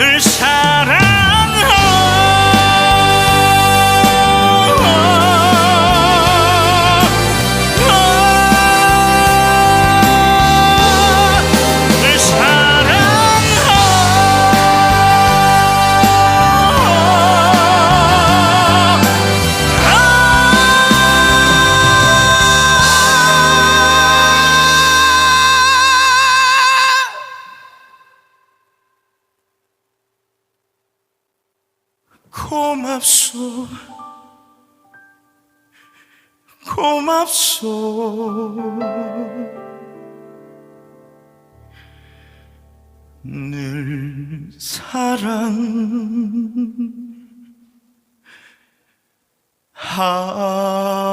늘 사랑 고맙소. 고맙소. 늘 사랑 하오